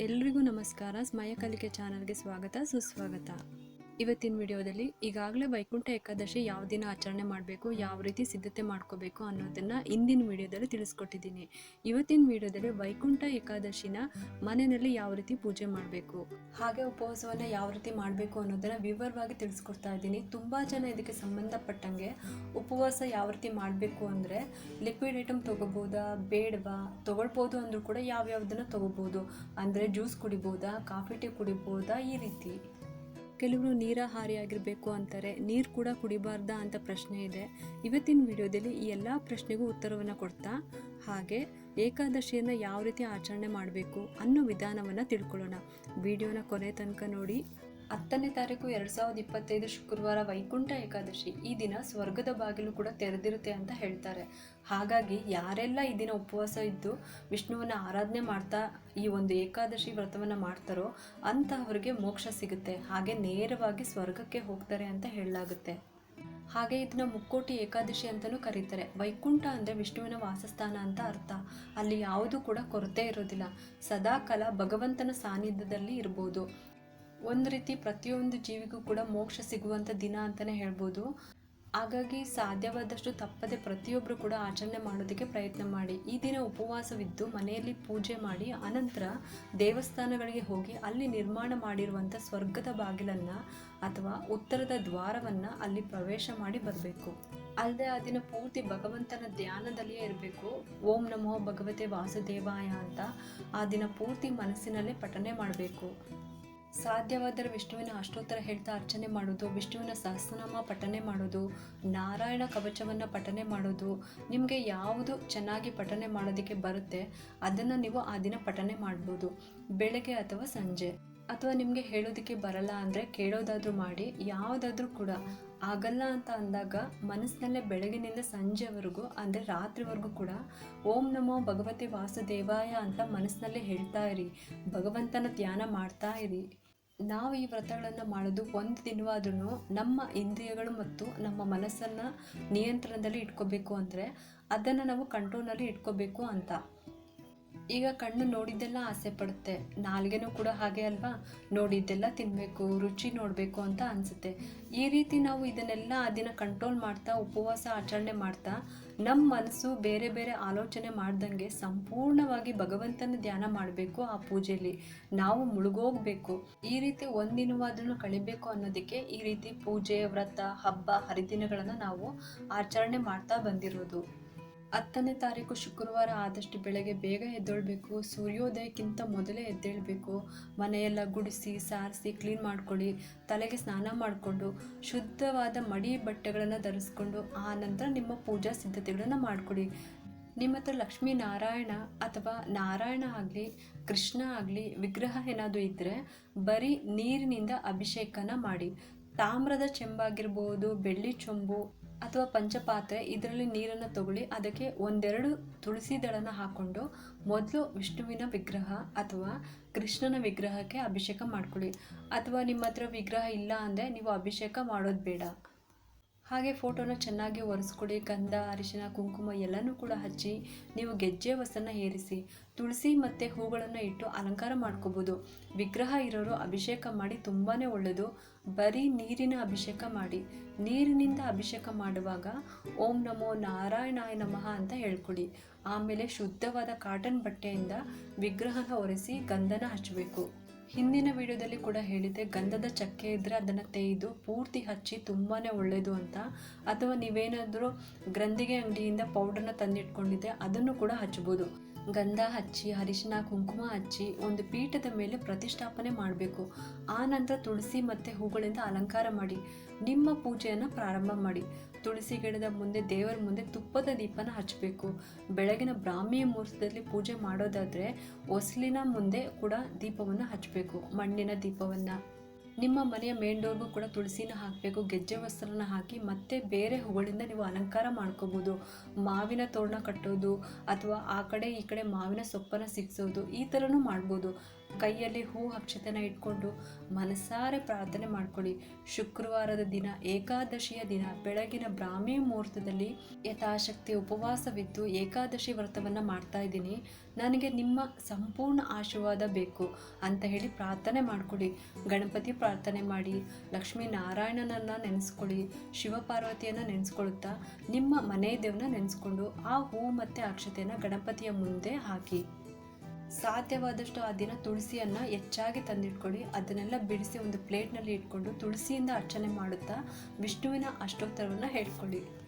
ಎಲ್ರಿಗೂ ನಮಸ್ಕಾರ. ಸ್ಮಯ ಕಲಿಕೆ ಚಾನಲ್ಗೆ ಸ್ವಾಗತ. ಸುಸ್ವಾಗತ. ಇವತ್ತಿನ ವಿಡಿಯೋದಲ್ಲಿ ಈಗಾಗಲೇ ವೈಕುಂಠ ಏಕಾದಶಿ ಯಾವ ದಿನ ಆಚರಣೆ ಮಾಡಬೇಕು, ಯಾವ ರೀತಿ ಸಿದ್ಧತೆ ಮಾಡ್ಕೋಬೇಕು ಅನ್ನೋದನ್ನು ಇಂದಿನ ವಿಡಿಯೋದಲ್ಲಿ ತಿಳಿಸ್ಕೊಟ್ಟಿದ್ದೀನಿ. ಇವತ್ತಿನ ವಿಡಿಯೋದಲ್ಲಿ ವೈಕುಂಠ ಏಕಾದಶಿನ ಮನೆಯಲ್ಲಿ ಯಾವ ರೀತಿ ಪೂಜೆ ಮಾಡಬೇಕು, ಹಾಗೆ ಉಪವಾಸವನ್ನು ಯಾವ ರೀತಿ ಮಾಡಬೇಕು ಅನ್ನೋದನ್ನು ವಿವರವಾಗಿ ತಿಳಿಸ್ಕೊಡ್ತಾ ಇದ್ದೀನಿ. ತುಂಬ ಜನ ಇದಕ್ಕೆ ಸಂಬಂಧಪಟ್ಟಂಗೆ ಉಪವಾಸ ಯಾವ ರೀತಿ ಮಾಡಬೇಕು ಅಂದರೆ ಲಿಕ್ವಿಡ್ ಐಟಮ್ ತಗೋಬೋದಾ, ಬೇಡವಾ, ತೊಗೊಳ್ಬೋದು ಅಂದರೂ ಕೂಡ ಯಾವ್ಯಾವುದನ್ನು ತೊಗೋಬೋದು, ಅಂದರೆ ಜ್ಯೂಸ್ ಕುಡಿಬೋದಾ, ಕಾಫಿ ಟೀ ಕುಡಿಬೋದಾ, ಈ ರೀತಿ. ಕೆಲವರು ನೀರಾಹಾರಿ ಆಗಿರಬೇಕು ಅಂತಾರೆ, ನೀರು ಕೂಡ ಕುಡಿಬಾರ್ದಾ ಅಂತ ಪ್ರಶ್ನೆ ಇದೆ. ಇವತ್ತಿನ ವಿಡಿಯೋದಲ್ಲಿ ಈ ಎಲ್ಲ ಪ್ರಶ್ನೆಗೂ ಉತ್ತರವನ್ನು ಕೊಡ್ತಾ, ಹಾಗೆ ಏಕಾದಶಿಯನ್ನು ಯಾವ ರೀತಿ ಆಚರಣೆ ಮಾಡಬೇಕು ಅನ್ನೋ ವಿಧಾನವನ್ನು ತಿಳ್ಕೊಳ್ಳೋಣ. ವಿಡಿಯೋನ ಕೊನೆ ತನಕ ನೋಡಿ ಹತ್ತನೇ ತಾರೀಕು ಎರಡು ಸಾವಿರದ ಇಪ್ಪತ್ತೈದು ಶುಕ್ರವಾರ ವೈಕುಂಠ ಏಕಾದಶಿ. ಈ ದಿನ ಸ್ವರ್ಗದ ಬಾಗಿಲು ಕೂಡ ತೆರೆದಿರುತ್ತೆ ಅಂತ ಹೇಳ್ತಾರೆ. ಹಾಗಾಗಿ ಯಾರೆಲ್ಲ ಈ ದಿನ ಉಪವಾಸ ಇದ್ದು ವಿಷ್ಣುವನ್ನು ಆರಾಧನೆ ಮಾಡ್ತಾ ಈ ಒಂದು ಏಕಾದಶಿ ವ್ರತವನ್ನು ಮಾಡ್ತಾರೋ ಅಂತಹವರಿಗೆ ಮೋಕ್ಷ ಸಿಗುತ್ತೆ. ಹಾಗೆ ನೇರವಾಗಿ ಸ್ವರ್ಗಕ್ಕೆ ಹೋಗ್ತಾರೆ ಅಂತ ಹೇಳಲಾಗುತ್ತೆ. ಹಾಗೆ ಇದನ್ನ ಮುಕ್ಕೋಟಿ ಏಕಾದಶಿ ಅಂತಲೂ ಕರೀತಾರೆ. ವೈಕುಂಠ ಅಂದರೆ ವಿಷ್ಣುವಿನ ವಾಸಸ್ಥಾನ ಅಂತ ಅರ್ಥ. ಅಲ್ಲಿ ಯಾವುದು ಕೂಡ ಕೊರತೆ ಇರೋದಿಲ್ಲ. ಸದಾಕಾಲ ಭಗವಂತನ ಸಾನ್ನಿಧ್ಯದಲ್ಲಿ ಇರ್ಬೋದು. ಒಂದು ರೀತಿ ಪ್ರತಿಯೊಂದು ಜೀವಿಗೂ ಕೂಡ ಮೋಕ್ಷ ಸಿಗುವಂಥ ದಿನ ಅಂತಲೇ ಹೇಳ್ಬೋದು. ಹಾಗಾಗಿ ಸಾಧ್ಯವಾದಷ್ಟು ತಪ್ಪದೆ ಪ್ರತಿಯೊಬ್ಬರು ಕೂಡ ಆಚರಣೆ ಮಾಡೋದಕ್ಕೆ ಪ್ರಯತ್ನ ಮಾಡಿ. ಈ ದಿನ ಉಪವಾಸವಿದ್ದು ಮನೆಯಲ್ಲಿ ಪೂಜೆ ಮಾಡಿ, ಅನಂತರ ದೇವಸ್ಥಾನಗಳಿಗೆ ಹೋಗಿ ಅಲ್ಲಿ ನಿರ್ಮಾಣ ಮಾಡಿರುವಂಥ ಸ್ವರ್ಗದ ಬಾಗಿಲನ್ನು ಅಥವಾ ಉತ್ತರದ ದ್ವಾರವನ್ನು ಅಲ್ಲಿ ಪ್ರವೇಶ ಮಾಡಿ ಬರಬೇಕು. ಅಲ್ಲದೆ ಆ ದಿನ ಪೂರ್ತಿ ಭಗವಂತನ ಧ್ಯಾನದಲ್ಲಿಯೇ ಇರಬೇಕು. ಓಂ ನಮೋ ಭಗವತೆ ವಾಸುದೇವಾಯ ಅಂತ ಆ ದಿನ ಪೂರ್ತಿ ಮನಸ್ಸಿನಲ್ಲೇ ಪಠನೆ ಮಾಡಬೇಕು. ಸಾಧ್ಯವಾದರೆ ವಿಷ್ಣುವಿನ ಅಷ್ಟೋತ್ತರ ಹೇಳ್ತಾ ಅರ್ಚನೆ ಮಾಡೋದು, ವಿಷ್ಣುವಿನ ಸಹಸ್ರನಾಮ ಪಠನೆ ಮಾಡೋದು, ನಾರಾಯಣ ಕವಚವನ್ನು ಪಠನೆ ಮಾಡೋದು, ನಿಮಗೆ ಯಾವುದು ಚೆನ್ನಾಗಿ ಪಠನೆ ಮಾಡೋದಕ್ಕೆ ಬರುತ್ತೆ, ಅದನ್ನು ನೀವು ಆ ದಿನ ಪಠನೆ ಮಾಡ್ಬೋದು. ಬೆಳಗ್ಗೆ ಅಥವಾ ಸಂಜೆ. ಅಥವಾ ನಿಮಗೆ ಹೇಳೋದಕ್ಕೆ ಬರಲ್ಲ ಅಂದರೆ ಕೇಳೋದಾದರೂ ಮಾಡಿ, ಯಾವುದಾದ್ರೂ ಕೂಡ ಆಗಲ್ಲ ಅಂತ ಅಂದಾಗ ಮನಸ್ಸಿನಲ್ಲೇ ಬೆಳಗಿನಿಂದ ಸಂಜೆವರೆಗೂ, ಅಂದರೆ ರಾತ್ರಿವರೆಗೂ ಕೂಡ ಓಂ ನಮೋ ಭಗವತಿ ವಾಸುದೇವಾಯ ಅಂತ ಮನಸ್ಸಿನಲ್ಲೇ ಹೇಳ್ತಾ ಇರಿ, ಭಗವಂತನ ಧ್ಯಾನ ಮಾಡ್ತಾ ಇರಿ. ನಾವು ಈ ವ್ರತಗಳನ್ನು ಮಾಡೋದು ಒಂದು ದಿನವಾದ್ರೂ ನಮ್ಮ ಇಂದ್ರಿಯಗಳು ಮತ್ತು ನಮ್ಮ ಮನಸ್ಸನ್ನು ನಿಯಂತ್ರಣದಲ್ಲಿ ಇಟ್ಕೋಬೇಕು ಅಂದರೆ ಅದನ್ನು ನಾವು ಕಂಟ್ರೋಲ್ನಲ್ಲಿ ಇಟ್ಕೋಬೇಕು ಅಂತ. ಈಗ ಕಣ್ಣು ನೋಡಿದ್ದೆಲ್ಲ ಆಸೆ ಪಡುತ್ತೆ. ನಾಲ್ಗೆನೂ ಕೂಡ ಹಾಗೆ ಅಲ್ವಾ? ನೋಡಿದ್ದೆಲ್ಲ ತಿನ್ನಬೇಕು ರುಚಿ ನೋಡಬೇಕು ಅಂತ ಅನಿಸುತ್ತೆ. ಈ ರೀತಿ ನಾವು ಇದನ್ನೆಲ್ಲ ಆ ದಿನ ಕಂಟ್ರೋಲ್ ಮಾಡ್ತಾ, ಉಪವಾಸ ಆಚರಣೆ ಮಾಡ್ತಾ ನಮ್ಮ ಮನಸ್ಸು ಬೇರೆ ಬೇರೆ ಆಲೋಚನೆ ಮಾಡ್ದಂಗೆ ಸಂಪೂರ್ಣವಾಗಿ ಭಗವಂತನ ಧ್ಯಾನ ಮಾಡಬೇಕು ಆ ಪೂಜೆಯಲ್ಲಿ. ನಾವು ಮುಳುಗೋಗ್ಬೇಕು. ಈ ರೀತಿ ಒಂದಿನವಾದ್ರೂ ಕಳಿಬೇಕು ಅನ್ನೋದಕ್ಕೆ ಈ ರೀತಿ ಪೂಜೆ, ವ್ರತ, ಹಬ್ಬ, ಹರಿದಿನಗಳನ್ನು ನಾವು ಆಚರಣೆ ಮಾಡ್ತಾ ಬಂದಿರೋದು. ಹತ್ತನೇ ತಾರೀಕು ಶುಕ್ರವಾರ ಆದಷ್ಟು ಬೆಳಗ್ಗೆ ಬೇಗ ಎದ್ದೇಳಬೇಕು. ಸೂರ್ಯೋದಯಕ್ಕಿಂತ ಮೊದಲೇ ಎದ್ದೇಳಬೇಕು. ಮನೆಯೆಲ್ಲ ಗುಡಿಸಿ, ಸಾರಿಸಿ, ಕ್ಲೀನ್ ಮಾಡ್ಕೊಳ್ಳಿ. ತಲೆಗೆ ಸ್ನಾನ ಮಾಡಿಕೊಂಡು, ಶುದ್ಧವಾದ ಮಡಿ ಬಟ್ಟೆಗಳನ್ನು ಧರಿಸ್ಕೊಂಡು, ಆ ನಂತರ ನಿಮ್ಮ ಪೂಜಾ ಸಿದ್ಧತೆಗಳನ್ನು ಮಾಡಿಕೊಡಿ. ನಿಮ್ಮ ಹತ್ರ ಲಕ್ಷ್ಮೀ ನಾರಾಯಣ ಅಥವಾ ನಾರಾಯಣ ಆಗಲಿ, ಕೃಷ್ಣ ಆಗಲಿ, ವಿಗ್ರಹ ಏನಾದರೂ ಇದ್ದರೆ ಬರೀ ನೀರಿನಿಂದ ಅಭಿಷೇಕನ ಮಾಡಿ. ತಾಮ್ರದ ಚೆಂಬಾಗಿರ್ಬೋದು, ಬೆಳ್ಳಿ ಚೊಂಬು ಅಥವಾ ಪಂಚಪಾತ್ರೆ, ಇದರಲ್ಲಿ ನೀರನ್ನು ತಗೊಳ್ಳಿ. ಅದಕ್ಕೆ ಒಂದೆರಡು ತುಳಸಿ ದಳನ ಹಾಕ್ಕೊಂಡು ಮೊದಲು ವಿಷ್ಣುವಿನ ವಿಗ್ರಹ ಅಥವಾ ಕೃಷ್ಣನ ವಿಗ್ರಹಕ್ಕೆ ಅಭಿಷೇಕ ಮಾಡ್ಕೊಳ್ಳಿ. ಅಥವಾ ನಿಮ್ಮ ಹತ್ರ ವಿಗ್ರಹ ಇಲ್ಲ ಅಂದರೆ ನೀವು ಅಭಿಷೇಕ ಮಾಡೋದು ಬೇಡ. ಹಾಗೆ ಫೋಟೋನ ಚೆನ್ನಾಗಿ ಒರೆಸ್ಕೊಡಿ, ಗಂಧ, ಅರಿಶಿನ, ಕುಂಕುಮ ಎಲ್ಲನೂ ಕೂಡ ಹಚ್ಚಿ, ನೀವು ಗೆಜ್ಜೆ ಹೊಸನ್ನು ಏರಿಸಿ, ತುಳಸಿ ಮತ್ತು ಹೂಗಳನ್ನು ಇಟ್ಟು ಅಲಂಕಾರ ಮಾಡ್ಕೋಬೋದು. ವಿಗ್ರಹ ಇರೋರು ಅಭಿಷೇಕ ಮಾಡಿ ತುಂಬಾ ಒಳ್ಳೆಯದು ಬರೀ ನೀರಿನ ಅಭಿಷೇಕ ಮಾಡಿ. ನೀರಿನಿಂದ ಅಭಿಷೇಕ ಮಾಡುವಾಗ ಓಂ ನಮೋ ನಾರಾಯಣಾಯ ನಮಃ ಅಂತ ಹೇಳ್ಕೊಡಿ. ಆಮೇಲೆ ಶುದ್ಧವಾದ ಕಾಟನ್ ಬಟ್ಟೆಯಿಂದ ವಿಗ್ರಹನ ಒರೆಸಿ ಗಂಧನ ಹಚ್ಚಬೇಕು. ಹಿಂದಿನ ವಿಡಿಯೋದಲ್ಲಿ ಕೂಡ ಹೇಳಿದ್ದೆ, ಗಂಧದ ಚಕ್ಕೆ ಇದ್ದರೆ ಅದನ್ನು ತೆಗೆದು ಪೂರ್ತಿ ಹಚ್ಚಿ ತುಂಬಾ ಒಳ್ಳೆಯದು ಅಂತ. ಅಥವಾ ನೀವೇನಾದರೂ ಗ್ರಂಥಿಗೆ ಅಂಗಡಿಯಿಂದ ಪೌಡರ್ನ ತಂದಿಟ್ಕೊಂಡಿದ್ದೆ ಅದನ್ನು ಕೂಡ ಹಚ್ಬೋದು. ಗಂಧ ಹಚ್ಚಿ, ಅರಿಶಿನ, ಕುಂಕುಮ ಹಚ್ಚಿ ಒಂದು ಪೀಠದ ಮೇಲೆ ಪ್ರತಿಷ್ಠಾಪನೆ ಮಾಡಬೇಕು. ಆ ನಂತರ ತುಳಸಿ ಮತ್ತು ಹೂಗಳಿಂದ ಅಲಂಕಾರ ಮಾಡಿ, ನಿಮ್ಮ ಪೂಜೆಯನ್ನು ಪ್ರಾರಂಭ ಮಾಡಿ. ತುಳಸಿ ಗಿಡದ ಮುಂದೆ, ದೇವರ ಮುಂದೆ ತುಪ್ಪದ ದೀಪನ ಹಚ್ಚಬೇಕು. ಬೆಳಗಿನ ಬ್ರಾಹ್ಮಿ ಮುಹೂರ್ತದಲ್ಲಿ ಪೂಜೆ ಮಾಡೋದಾದರೆ, ಒಸಲಿನ ಮುಂದೆ ಕೂಡ ದೀಪವನ್ನು ಹಚ್ಚಬೇಕು, ಮಣ್ಣಿನ ದೀಪವನ್ನು. ನಿಮ್ಮ ಮನೆಯ ಮೇನ್ ಡೋರ್ಗೂ ಕೂಡ ತುಳಸಿನ ಹಾಕಬೇಕು, ಗೆಜ್ಜೆ ವಸ್ತ್ರನ ಹಾಕಿ ಮತ್ತೆ ಬೇರೆ ಹೂಗಳಿಂದ ನೀವು ಅಲಂಕಾರ ಮಾಡ್ಕೋಬೋದು. ಮಾವಿನ ತೋರಣ ಕಟ್ಟೋದು ಅಥವಾ ಆ ಕಡೆ ಈ ಕಡೆ ಮಾವಿನ ಸೊಪ್ಪನ್ನು ಸಿಗಿಸೋದು, ಈ ಥರನೂ ಮಾಡ್ಬೋದು. ಕೈಯಲ್ಲಿ ಹೂ ಅಕ್ಷತೆನ ಇಟ್ಕೊಂಡು ಮನಸಾರೆ ಪ್ರಾರ್ಥನೆ ಮಾಡ್ಕೊಳ್ಳಿ. ಶುಕ್ರವಾರದ ದಿನ, ಏಕಾದಶಿಯ ದಿನ, ಬೆಳಗಿನ ಬ್ರಾಹ್ಮಿ ಮುಹೂರ್ತದಲ್ಲಿ ಯಥಾಶಕ್ತಿ ಉಪವಾಸವಿದ್ದು ಏಕಾದಶಿ ವ್ರತವನ್ನು ಮಾಡ್ತಾ ಇದ್ದೀನಿ. ನನಗೆ ನಿಮ್ಮ ಸಂಪೂರ್ಣ ಆಶೀರ್ವಾದ ಬೇಕು ಅಂತ ಹೇಳಿ ಪ್ರಾರ್ಥನೆ ಮಾಡ್ಕೊಳ್ಳಿ. ಗಣಪತಿ ಪ್ರಾರ್ಥನೆ ಮಾಡಿ ಲಕ್ಷ್ಮೀ ನಾರಾಯಣನನ್ನು ನೆನೆಸ್ಕೊಳ್ಳಿ, ಶಿವಪಾರ್ವತಿಯನ್ನು ನೆನೆಸ್ಕೊಳ್ಳುತ್ತಾ, ನಿಮ್ಮ ಮನೆ ದೇವನ ನೆನೆಸ್ಕೊಂಡು ಆ ಹೂ ಮತ್ತು ಅಕ್ಷತೆಯನ್ನು ಗಣಪತಿಯ ಮುಂದೆ ಹಾಕಿ. ಸಾಧ್ಯವಾದಷ್ಟು ಆ ದಿನ ತುಳಸಿಯನ್ನು ಹೆಚ್ಚಾಗಿ ತಂದಿಟ್ಕೊಳ್ಳಿ. ಅದನ್ನೆಲ್ಲ ಬಿಡಿಸಿ ಒಂದು ಪ್ಲೇಟ್ನಲ್ಲಿ ಇಟ್ಕೊಂಡು ತುಳಸಿಯಿಂದ ಅರ್ಚನೆ ಮಾಡುತ್ತಾ ವಿಷ್ಣುವಿನ ಅಷ್ಟೋತ್ತರವನ್ನು ಹೇಳ್ಕೊಳ್ಳಿ.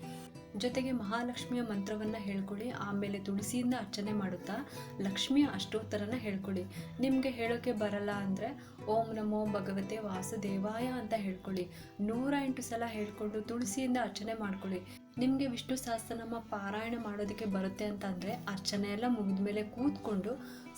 ಜೊತೆಗೆ ಮಹಾಲಕ್ಷ್ಮಿಯ ಮಂತ್ರವನ್ನು ಹೇಳ್ಕೊಳ್ಳಿ ಆಮೇಲೆ ತುಳಸಿಯಿಂದ ಅರ್ಚನೆ ಮಾಡುತ್ತಾ ಲಕ್ಷ್ಮಿಯ ಅಷ್ಟೋತ್ತರನ ಹೇಳ್ಕೊಳ್ಳಿ ನಿಮಗೆ ಹೇಳೋಕ್ಕೆ ಬರಲ್ಲ ಅಂದರೆ ಓಂ ನಮೋ ಭಗವತೆ ವಾಸುದೇವಾಯ ಅಂತ ಹೇಳ್ಕೊಳ್ಳಿ ನೂರ ಎಂಟು ಸಲ ಹೇಳ್ಕೊಂಡು ತುಳಸಿಯಿಂದ ಅರ್ಚನೆ ಮಾಡ್ಕೊಳ್ಳಿ ನಿಮಗೆ ವಿಷ್ಣು ಸಹಸ್ರನಾಮ ಪಾರಾಯಣ ಮಾಡೋದಕ್ಕೆ ಬರುತ್ತೆ ಅಂತ ಅಂದರೆ ಅರ್ಚನೆ ಎಲ್ಲ ಮುಗಿದ ಮೇಲೆ ಕೂತ್ಕೊಂಡು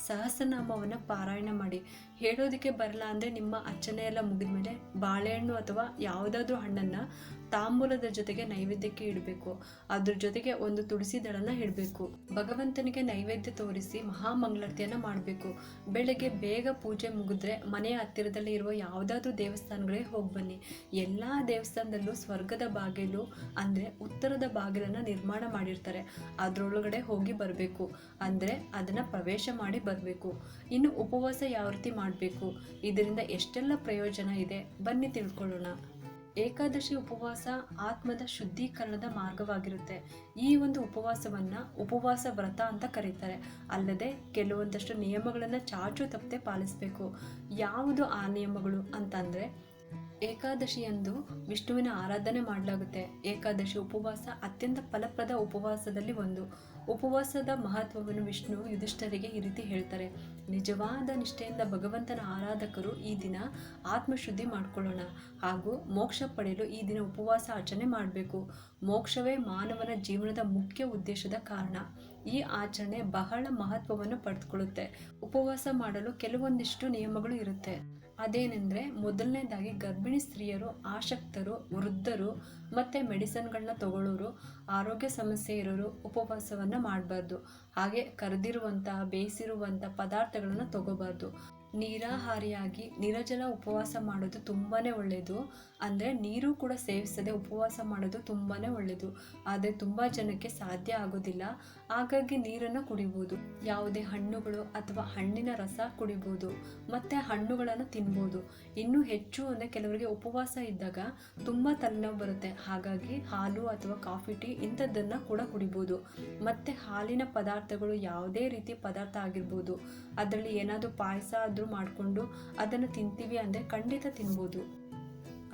ಸಹಸ್ರನಾಮವನ್ನು ಪಾರಾಯಣ ಮಾಡಿ. ಹೇಳೋದಕ್ಕೆ ಬರಲ್ಲ ಅಂದರೆ ನಿಮ್ಮ ಅರ್ಚನೆ ಎಲ್ಲ ಮುಗಿದ ಮೇಲೆ ಬಾಳೆಹಣ್ಣು ಅಥವಾ ಯಾವುದಾದ್ರೂ ಹಣ್ಣನ್ನು ತಾಂಬೂಲದ ಜೊತೆಗೆ ನೈವೇದ್ಯಕ್ಕೆ ಇಡಬೇಕು. ಅದ್ರ ಜೊತೆಗೆ ಒಂದು ತುಳಸಿ ದಳನ ಇಡಬೇಕು. ಭಗವಂತನಿಗೆ ನೈವೇದ್ಯ ತೋರಿಸಿ ಮಹಾಮಂಗಳಾರತಿಯನ್ನು ಮಾಡಬೇಕು. ಬೆಳಗ್ಗೆ ಬೇಗ ಪೂಜೆ ಮುಗಿದ್ರೆ ಮನೆಯ ಹತ್ತಿರದಲ್ಲಿ ಇರುವ ಯಾವುದಾದ್ರೂ ದೇವಸ್ಥಾನಗಳಿಗೆ ಹೋಗಿ ಬನ್ನಿ. ಎಲ್ಲ ದೇವಸ್ಥಾನದಲ್ಲೂ ಸ್ವರ್ಗದ ಬಾಗಿಲು ಅಂದರೆ ಉತ್ತರದ ಬಾಗಿಲನ್ನು ನಿರ್ಮಾಣ ಮಾಡಿರ್ತಾರೆ. ಅದರೊಳಗಡೆ ಹೋಗಿ ಬರಬೇಕು. ಅಂದರೆ ಅದನ್ನು ಪ್ರವೇಶ ಮಾಡಿ ಬರಬೇಕು. ಇನ್ನು ಉಪವಾಸ ಯಾವ ರೀತಿ ಮಾಡಬೇಕು. ಇದರಿಂದ ಎಷ್ಟೆಲ್ಲ ಪ್ರಯೋಜನ ಇದೆ? ಬನ್ನಿ ತಿಳ್ಕೊಳ್ಳೋಣ. ಏಕಾದಶಿ ಉಪವಾಸ ಆತ್ಮದ ಶುದ್ಧೀಕರಣದ ಮಾರ್ಗವಾಗಿರುತ್ತೆ. ಈ ಒಂದು ಉಪವಾಸವನ್ನು ಉಪವಾಸ ವ್ರತ ಅಂತ ಕರೀತಾರೆ. ಅಲ್ಲದೆ ಕೆಲವೊಂದಷ್ಟು ನಿಯಮಗಳನ್ನು ಚಾಚು ತಪ್ಪದೆ ಪಾಲಿಸಬೇಕು. ಯಾವುದು ಆ ನಿಯಮಗಳು ಅಂತಂದರೆ ಏಕಾದಶಿಯಂದು ವಿಷ್ಣುವಿನ ಆರಾಧನೆ ಮಾಡಲಾಗುತ್ತೆ. ಏಕಾದಶಿ ಉಪವಾಸ ಅತ್ಯಂತ ಫಲಪ್ರದ ಉಪವಾಸದಲ್ಲಿ ಒಂದು. ಉಪವಾಸದ ಮಹತ್ವವನ್ನು ವಿಷ್ಣು ಯುಧಿಷ್ಠರಿಗೆ ಈ ರೀತಿ ಹೇಳ್ತಾರೆ. ನಿಜವಾದ ನಿಷ್ಠೆಯಿಂದ ಭಗವಂತನ ಆರಾಧಕರು ಈ ದಿನ ಆತ್ಮಶುದ್ಧಿ ಮಾಡಿಕೊಳ್ಳೋಣ ಹಾಗೂ ಮೋಕ್ಷ ಪಡೆಯಲು ಈ ದಿನ ಉಪವಾಸ ಆಚರಣೆ ಮಾಡಬೇಕು. ಮೋಕ್ಷವೇ ಮಾನವನ ಜೀವನದ ಮುಖ್ಯ ಉದ್ದೇಶದ ಕಾರಣ. ಈ ಆಚರಣೆ ಬಹಳ ಮಹತ್ವವನ್ನು ಪಡೆದುಕೊಳ್ಳುತ್ತೆ. ಉಪವಾಸ ಮಾಡಲು ಕೆಲವೊಂದಿಷ್ಟು ನಿಯಮಗಳು ಇರುತ್ತೆ. ಅದೇನೆಂದರೆ ಮೊದಲನೇದಾಗಿ ಗರ್ಭಿಣಿ ಸ್ತ್ರೀಯರು, ಆಸಕ್ತರು, ವೃದ್ಧರು ಮತ್ತು ಮೆಡಿಸನ್ಗಳನ್ನ ತಗೊಳ್ಳೋರು, ಆರೋಗ್ಯ ಸಮಸ್ಯೆ ಇರೋರು ಉಪವಾಸವನ್ನು ಮಾಡಬಾರ್ದು. ಹಾಗೆ ಕರೆದಿರುವಂತಹ ಬೇಯಿಸಿರುವಂಥ ಪದಾರ್ಥಗಳನ್ನು ತಗೋಬಾರ್ದು. ನೀರಾಹಾರಿಯಾಗಿ ನಿರಜಲ ಉಪವಾಸ ಮಾಡೋದು ತುಂಬಾ ಒಳ್ಳೆಯದು ಅಂದರೆ ನೀರು ಕೂಡ ಸೇವಿಸದೆ ಉಪವಾಸ ಮಾಡೋದು ತುಂಬಾ ಒಳ್ಳೆಯದು ಆದರೆ ತುಂಬ ಜನಕ್ಕೆ ಸಾಧ್ಯ ಆಗೋದಿಲ್ಲ. ಹಾಗಾಗಿ ನೀರನ್ನು ಕುಡಿಬೋದು. ಯಾವುದೇ ಹಣ್ಣುಗಳು ಅಥವಾ ಹಣ್ಣಿನ ರಸ ಕುಡಿಬೋದು. ಮತ್ತು ಹಣ್ಣುಗಳನ್ನು ತಿನ್ಬೋದು. ಇನ್ನೂ ಹೆಚ್ಚು ಅಂದರೆ ಕೆಲವರಿಗೆ ಉಪವಾಸ ಇದ್ದಾಗ ತುಂಬ ತಲೆನೋವು ಬರುತ್ತೆ. ಹಾಗಾಗಿ ಹಾಲು ಅಥವಾ ಕಾಫಿ, ಟೀ ಇಂಥದ್ದನ್ನು ಕೂಡ ಕುಡಿಬೋದು. ಮತ್ತು ಹಾಲಿನ ಪದಾರ್ಥಗಳು ಯಾವುದೇ ರೀತಿ ಪದಾರ್ಥ ಆಗಿರ್ಬೋದು. ಅದರಲ್ಲಿ ಏನಾದರೂ ಪಾಯಸ ಆದರೂ ಮಾಡಿಕೊಂಡು ಅದನ್ನು ತಿಂತೀವಿ ಅಂದರೆ ಖಂಡಿತ ತಿನ್ಬೋದು.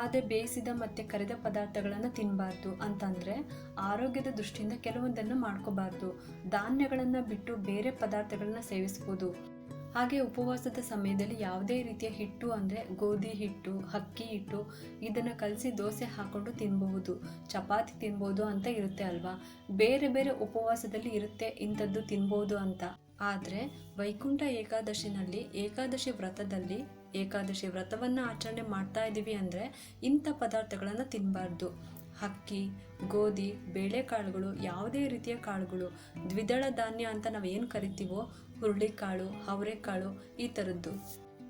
ಆದರೆ ಬೇಯಿಸಿದ ಮತ್ತು ಕರೆದ ಪದಾರ್ಥಗಳನ್ನು ತಿನ್ನಬಾರ್ದು ಅಂತಂದರೆ ಆರೋಗ್ಯದ ದೃಷ್ಟಿಯಿಂದ ಕೆಲವೊಂದನ್ನು ಮಾಡ್ಕೋಬಾರ್ದು. ಧಾನ್ಯಗಳನ್ನು ಬಿಟ್ಟು ಬೇರೆ ಪದಾರ್ಥಗಳನ್ನ ಸೇವಿಸ್ಬೋದು. ಹಾಗೆ ಉಪವಾಸದ ಸಮಯದಲ್ಲಿ ಯಾವುದೇ ರೀತಿಯ ಹಿಟ್ಟು ಅಂದರೆ ಗೋಧಿ ಹಿಟ್ಟು, ಅಕ್ಕಿ ಹಿಟ್ಟು ಇದನ್ನು ಕಲಸಿ ದೋಸೆ ಹಾಕ್ಕೊಂಡು ತಿನ್ಬಹುದು. ಚಪಾತಿ ತಿನ್ಬೋದು ಅಂತ ಇರುತ್ತೆ ಅಲ್ವಾ? ಬೇರೆ ಬೇರೆ ಉಪವಾಸದಲ್ಲಿ ಇರುತ್ತೆ ಇಂಥದ್ದು ತಿನ್ಬೋದು ಅಂತ. ಆದರೆ ವೈಕುಂಠ ಏಕಾದಶಿನಲ್ಲಿ ಏಕಾದಶಿ ವ್ರತದಲ್ಲಿ ಏಕಾದಶಿ ವ್ರತವನ್ನು ಆಚರಣೆ ಮಾಡ್ತಾ ಇದ್ದೀವಿ ಅಂದರೆ ಇಂಥ ಪದಾರ್ಥಗಳನ್ನು ತಿನ್ನಬಾರ್ದು ಅಕ್ಕಿ ಗೋಧಿ, ಬೇಳೆಕಾಳುಗಳು ಯಾವುದೇ ರೀತಿಯ ಕಾಳುಗಳು, ದ್ವಿದಳ ಧಾನ್ಯ ಅಂತ ನಾವು ಏನು ಕರಿತೀವೋ ಹುರುಳಿಕಾಳು, ಅವರೆಕಾಳು ಈ ಥರದ್ದು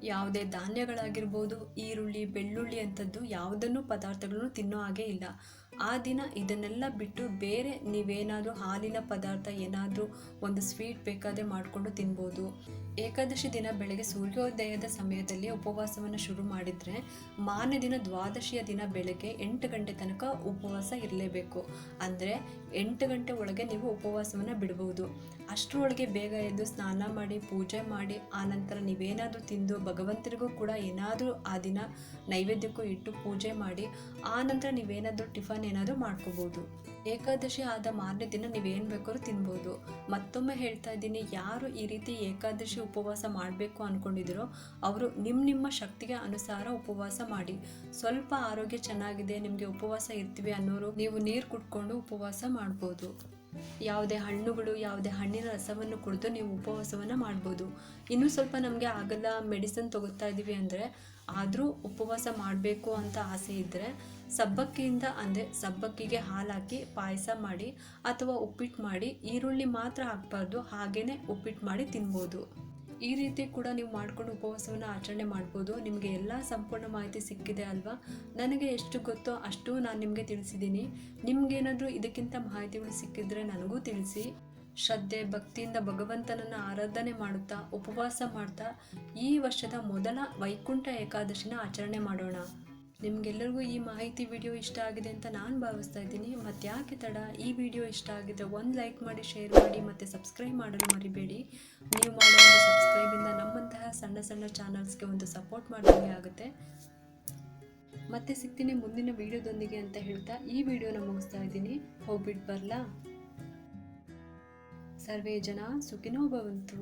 ಯಾವುದೇ ಧಾನ್ಯಗಳಾಗಿರ್ಬೋದು, ಈರುಳ್ಳಿ, ಬೆಳ್ಳುಳ್ಳಿ ಅಂಥದ್ದು ಯಾವುದನ್ನು ಪದಾರ್ಥಗಳನ್ನು ತಿನ್ನೋ ಹಾಗೆ ಇಲ್ಲ. ಆ ದಿನ ಇದನ್ನೆಲ್ಲ ಬಿಟ್ಟು ಬೇರೆ ನೀವೇನಾದರೂ ಹಾಲಿನ ಪದಾರ್ಥ ಏನಾದರೂ ಒಂದು ಸ್ವೀಟ್ ಬೇಕಾದರೆ ಮಾಡಿಕೊಂಡು ತಿನ್ಬೋದು. ಏಕಾದಶಿ ದಿನ ಬೆಳಗ್ಗೆ ಸೂರ್ಯೋದಯದ ಸಮಯದಲ್ಲಿ ಉಪವಾಸವನ್ನು ಶುರು ಮಾಡಿದರೆ ಮಾನ್ಯ ದಿನ ದ್ವಾದಶಿಯ ದಿನ ಬೆಳಗ್ಗೆ ಎಂಟು ಗಂಟೆ ತನಕ ಉಪವಾಸ ಇರಲೇಬೇಕು. ಅಂದರೆ ಎಂಟು ಗಂಟೆ ಒಳಗೆ ನೀವು ಉಪವಾಸವನ್ನು ಬಿಡಬಹುದು ಅಷ್ಟರೊಳಗೆ ಬೇಗ ಎದ್ದು ಸ್ನಾನ ಮಾಡಿ, ಪೂಜೆ ಮಾಡಿ ಆನಂತರ ನೀವೇನಾದರೂ ತಿಂದು ಭಗವಂತರಿಗೂ ಕೂಡ ಏನಾದರೂ ಆ ದಿನ ನೈವೇದ್ಯಕ್ಕೂ ಇಟ್ಟು ಪೂಜೆ ಮಾಡಿ ಆನಂತರ ನೀವೇನಾದರೂ ಟಿಫನ್ ಏನಾದರೂ ಮಾಡ್ಕೋಬೋದು. ಏಕಾದಶಿ ಆದ ಮಾರನೇ ದಿನ ನೀವೇನು ಬೇಕಾದ್ರೂ ತಿನ್ಬೋದು. ಮತ್ತೊಮ್ಮೆ ಹೇಳ್ತಾ ಇದ್ದೀನಿ, ಯಾರು ಈ ರೀತಿ ಏಕಾದಶಿ ಉಪವಾಸ ಮಾಡಬೇಕು ಅಂದ್ಕೊಂಡಿದ್ದೀರೋ ಅವರು ನಿಮ್ಮ ನಿಮ್ಮ ಶಕ್ತಿಗೆ ಅನುಸಾರ ಉಪವಾಸ ಮಾಡಿ. ಸ್ವಲ್ಪ ಆರೋಗ್ಯ ಚೆನ್ನಾಗಿದೆ, ನಿಮಗೆ ಉಪವಾಸ ಇರ್ತೀವಿ ಅನ್ನೋರು ನೀವು ನೀರು ಕುಟ್ಕೊಂಡು ಉಪವಾಸ ಮಾಡ್ಬೋದು. ಯಾವುದೇ ಹಣ್ಣುಗಳು, ಯಾವುದೇ ಹಣ್ಣಿನ ರಸವನ್ನು ಕುಡಿದು ನೀವು ಉಪವಾಸವನ್ನು ಮಾಡ್ಬೋದು. ಇನ್ನೂ ಸ್ವಲ್ಪ ನಮಗೆ ಆಗಲ್ಲ ಮೆಡಿಸನ್ ತಗೋತಾ ಇದ್ದೀವಿ ಅಂದರೆ ಆದರೂ ಉಪವಾಸ ಮಾಡಬೇಕು ಅಂತ ಆಸೆ ಇದ್ದರೆ ಸಬ್ಬಕ್ಕಿಯಿಂದ ಅಂದರೆ ಸಬ್ಬಕ್ಕಿಗೆ ಹಾಲಾಕಿ ಪಾಯಸ ಮಾಡಿ ಅಥವಾ ಉಪ್ಪಿಟ್ಟು ಮಾಡಿ ಈರುಳ್ಳಿ ಮಾತ್ರ ಹಾಕಬಾರ್ದು ಹಾಗೇ ಉಪ್ಪಿಟ್ಟು ಮಾಡಿ ತಿನ್ಬೋದು. ಈ ರೀತಿ ಕೂಡ ನೀವು ಮಾಡ್ಕೊಂಡು ಉಪವಾಸವನ್ನು ಆಚರಣೆ ಮಾಡ್ಬೋದು. ನಿಮಗೆ ಎಲ್ಲ ಸಂಪೂರ್ಣ ಮಾಹಿತಿ ಸಿಕ್ಕಿದೆ ಅಲ್ವಾ? ನನಗೆ ಎಷ್ಟು ಗೊತ್ತೋ ಅಷ್ಟು ನಾನು ನಿಮಗೆ ತಿಳಿಸಿದ್ದೀನಿ. ನಿಮಗೇನಾದರೂ ಇದಕ್ಕಿಂತ ಮಾಹಿತಿಗಳು ಸಿಕ್ಕಿದ್ರೆ ನನಗೂ ತಿಳಿಸಿ. ಶ್ರದ್ಧೆ, ಭಕ್ತಿಯಿಂದ ಭಗವಂತನನ್ನು ಆರಾಧನೆ ಮಾಡುತ್ತಾ, ಉಪವಾಸ ಮಾಡ್ತಾ, ಈ ವರ್ಷದ ಮೊದಲ ವೈಕುಂಠ ಏಕಾದಶಿನ ಆಚರಣೆ ಮಾಡೋಣ. ನಿಮ್ಗೆಲ್ಲರಿಗೂ ಈ ಮಾಹಿತಿ ವಿಡಿಯೋ ಇಷ್ಟ ಆಗಿದೆ ಅಂತ ನಾನು ಭಾವಿಸ್ತಾ ಇದ್ದೀನಿ. ಮತ್ತು ಯಾಕೆ ತಡ? ಈ ವಿಡಿಯೋ ಇಷ್ಟ ಆಗಿದೆ ಒಂದು ಲೈಕ್ ಮಾಡಿ, ಶೇರ್ ಮಾಡಿ, ಮತ್ತು ಸಬ್ಸ್ಕ್ರೈಬ್ ಮಾಡಲು ಮರಿಬೇಡಿ. ನೀವು ಮಾಡೋ ಒಂದು ಸಬ್ಸ್ಕ್ರೈಬಿಂದ ನಮ್ಮಂತಹ ಸಣ್ಣ ಸಣ್ಣ ಚಾನಲ್ಸ್ಗೆ ಒಂದು ಸಪೋರ್ಟ್ ಮಾಡಿದಂಗೆ ಆಗುತ್ತೆ. ಮತ್ತೆ ಸಿಗ್ತೀನಿ ಮುಂದಿನ ವಿಡಿಯೋದೊಂದಿಗೆ ಅಂತ ಹೇಳ್ತಾ ಈ ವಿಡಿಯೋನ ಮುಗಿಸ್ತಾ ಇದ್ದೀನಿ. ಹೋಗ್ಬಿಟ್ಟು ಬರಲಾ? ಸರ್ವೇ ಜನ ಸುಖಿನೋ ಭವಂತು.